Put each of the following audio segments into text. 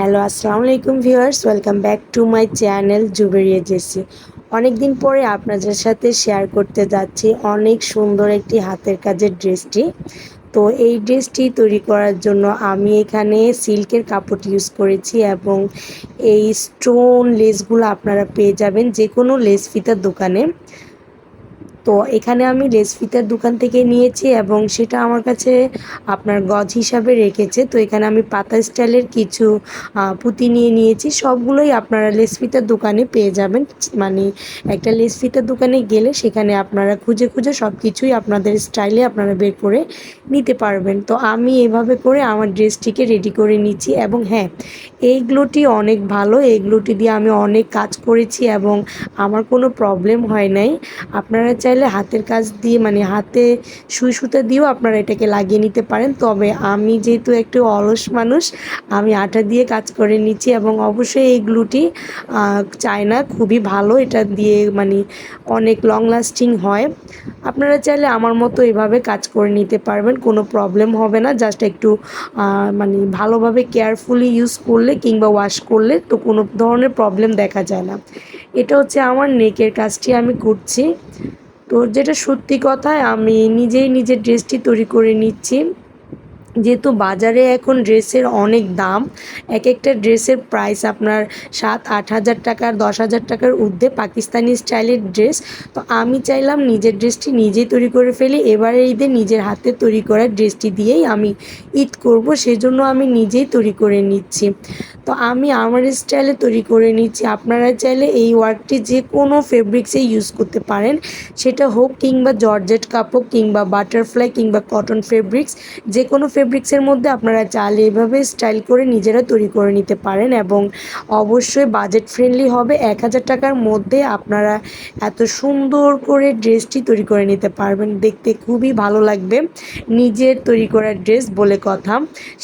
Hello, আসসালামু আলাইকুম viewers, welcome back to my channel Juberia JC. অনেক দিন পরে আপনাদের সাথে শেয়ার করতে যাচ্ছি অনেক সুন্দর একটি হাতের কাজের ড্রেসটি। তো এই ড্রেসটি তৈরি করার জন্য আমি এখানে সিল্কের কাপড় ইউজ করেছি এবং এই স্টোন লেসগুলো আপনারা পেয়ে যাবেন যে কোনো লেস ফিতার দোকানে। তো এখানে আমি লেস ফিতার দোকান থেকে নিয়েছি এবং সেটা আমার কাছে আপনার গজ হিসাবে রেখেছে। তো এখানে আমি পাতা স্টাইলের কিছু পুঁতি নিয়ে নিয়েছি। সবগুলোই আপনারা লেস ফিতার দোকানে পেয়ে যাবেন। মানে একটা লেস ফিতার দোকানে গেলে সেখানে আপনারা খুঁজে খুঁজে সব কিছুই আপনাদের স্টাইলে আপনারা বের করে নিতে পারবেন। তো আমি এভাবে করে আমার ড্রেসটিকে রেডি করে নিচ্ছি এবং হ্যাঁ এই গ্লোটি অনেক ভালো। এই গ্লোটি দিয়ে আমি অনেক কাজ করেছি এবং আমার কোনো প্রবলেম হয় নাই। আপনারা চাইলে হাতের কাজ দিয়ে মানে হাতে সুই সুতা দিয়েও আপনারা এটাকে লাগিয়ে নিতে পারেন। তবে আমি যেহেতু একটু অলস মানুষ, আমি আটা দিয়ে কাজ করে নিচ্ছি এবং অবশ্যই এই গ্লুটি চায়না খুবই ভালো। এটা দিয়ে মানে অনেক লং লাস্টিং হয়। আপনারা চাইলে আমার মতো এভাবে কাজ করে নিতে পারবেন, কোনো প্রবলেম হবে না। জাস্ট একটু মানে ভালোভাবে কেয়ারফুলি ইউজ করলে কিংবা ওয়াশ করলে তো কোনো ধরনের প্রবলেম দেখা যায় না। এটা হচ্ছে আমার নেকের কাজটি আমি করছি। তো যেটা সত্যি কথায় আমি নিজেই নিজের ড্রেসটি তৈরি করে নিচ্ছি। যেহেতু বাজারে এখন ড্রেসের অনেক দাম এক একটা ড্রেসের প্রাইস আপনার সাত, আট হাজার টাকার, দশ হাজার টাকার ঊর্ধ্বে পাকিস্তানি স্টাইলের ড্রেস। তো আমি চাইলাম নিজের ড্রেসটি নিজেই তৈরি করে ফেলি, এবারে ঈদে নিজের হাতে তৈরি করা ড্রেসটি দিয়েই আমি ঈদ করব, সেজন্য আমি নিজেই তৈরি করে নিচ্ছি। তো আমি আমার স্টাইলে তৈরি করে নিচ্ছি। আপনারা চাইলে এই ওয়ার্কটি যে কোনো ফেব্রিক্সে ইউজ করতে পারেন। সেটা হোক কিংবা জর্জেট কাপড় কিংবা বাটারফ্লাই কিংবা কটন ফেব্রিক্স যে কোনো ফেব্রিক্সের মধ্যে আপনারা চাইলে এভাবে স্টাইল করে নিজেরা তৈরি করে নিতে পারেন এবং অবশ্যই বাজেট ফ্রেন্ডলি হবে। এক হাজার টাকার মধ্যে আপনারা এত সুন্দর করে ড্রেসটি তৈরি করে নিতে পারবেন। দেখতে খুবই ভালো লাগবে। নিজের তৈরি করা ড্রেস বলে কথা।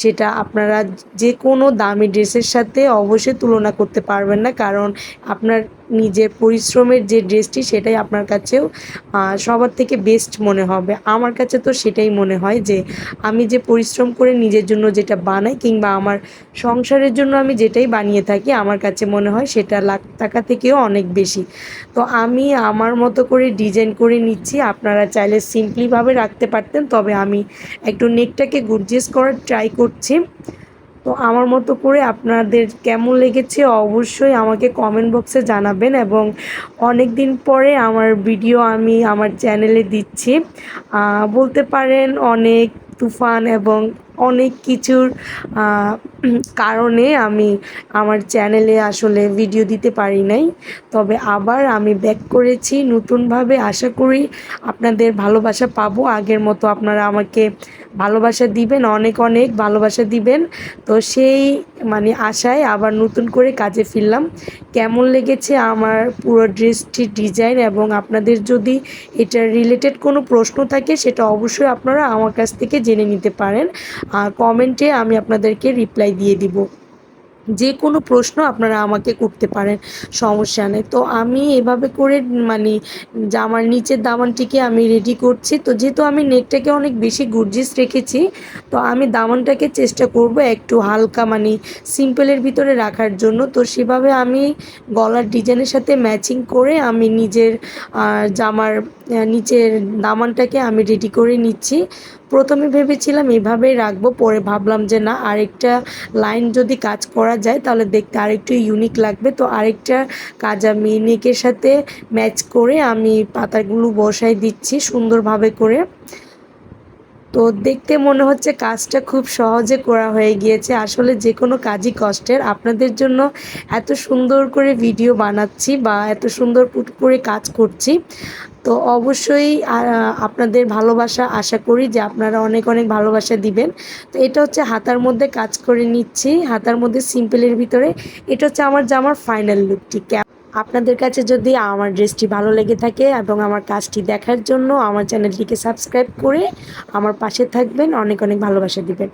সেটা আপনারা যে কোনো দামি ড্রেসের সাথে অবশ্যই তুলনা করতে পারবেন না। কারণ আপনার নিজের পরিশ্রমের যে ড্রেসটি সেটাই আপনার কাছেও সবার থেকে বেস্ট মনে হবে। আমার কাছে তো সেটাই মনে হয় যে, আমি যে পরিশ্রম করে নিজের জন্য যেটা বানাই কিংবা আমার সংসারের জন্য আমি যেটাই বানিয়ে থাকি, আমার কাছে মনে হয় সেটা লাখ টাকা থেকেও অনেক বেশি। তো আমি আমার মতো করে ডিজাইন করে নিচ্ছি, আপনারা চাইলে সিম্পলিভাবে রাখতে পারতেন, তবে আমি একটু নেকটাকে গুরজিয়াস করার ট্রাই করছি। তো আমার মতো করে আপনাদের কেমন লেগেছে অবশ্যই আমাকে কমেন্ট বক্সে জানাবেন এবং অনেক দিন পরে আমার ভিডিও আমি আমার চ্যানেলে দিচ্ছি। বলতে পারেন অনেক তুফান এবং অনেক কিছুর কারণে আমি আমার চ্যানেলে আসলে ভিডিও দিতে পারি নাই। তবে আবার আমি ব্যাক করেছি, নতুনভাবে আশা করি আপনাদের ভালোবাসা পাবো। আগের মতো আপনারা আমাকে ভালোবাসা দিবেন, অনেক অনেক ভালোবাসা দিবেন। তো সেই মানে আশায় আবার নতুন করে কাজে ফিরলাম। কেমন লেগেছে আমার পুরো ড্রেসটির ডিজাইন এবং আপনাদের যদি এটার রিলেটেড কোনো প্রশ্ন থাকে, সেটা অবশ্যই আপনারা আমার কাছ থেকে জেনে নিতে পারেন। কমেন্টে আমি আপনাদেরকে রিপ্লাই দিয়ে দিব। যে কোনো প্রশ্ন আপনারা আমাকে করতে পারেন, সমস্যা নেই। তো আমি এভাবে করে মানে জামার নিচের দামানটিকে আমি রেডি করছি। তো যেহেতু আমি নেকটাকে অনেক বেশি গুর্জিস রেখেছি, তো আমি দামানটাকে চেষ্টা করব একটু হালকা মানে সিম্পলের ভিতরে রাখার জন্য। তো সেভাবে আমি গলার ডিজাইনের সাথে ম্যাচিং করে আমি নিজের জামার নিচের দামানটাকে আমি রেডি করে নিচ্ছি। প্রথমে ভেবেছিলাম এভাবেই রাখব, পরে ভাবলাম যে না, আরেকটা লাইন যদি কাজ করা যায় তাহলে দেখতে আরেকটু ইউনিক লাগবে। তো আরেকটা কাজ আমি নেকের সাথে ম্যাচ করে আমি পাতাগুলো বসাই দিচ্ছি সুন্দরভাবে করে। তো দেখতে মনে হচ্ছে কাজটা খুব সহজে করা হয়ে গিয়েছে। আসলে যে কোনো কাজই কষ্টের। আপনাদের জন্য এত সুন্দর করে ভিডিও বানাচ্ছি বা এত সুন্দর পুট করে কাজ করছি। তো অবশ্যই আপনাদের ভালোবাসা আশা করি যে আপনারা অনেক অনেক ভালোবাসা দিবেন। তো এটা হচ্ছে হাতার মধ্যে কাজ করে নিচ্ছি। হাতার মধ্যে সিম্পলের ভিতরে। এটা হচ্ছে আমার জামার ফাইনাল লুকটি আপনাদের কাছে যদি আমার ড্রেসটি ভালো লেগে থাকে এবং আমার কাজটি দেখার জন্য আমার চ্যানেলটিকে সাবস্ক্রাইব করে আমার পাশে থাকবেন। অনেক অনেক ভালোবাসা দিবেন।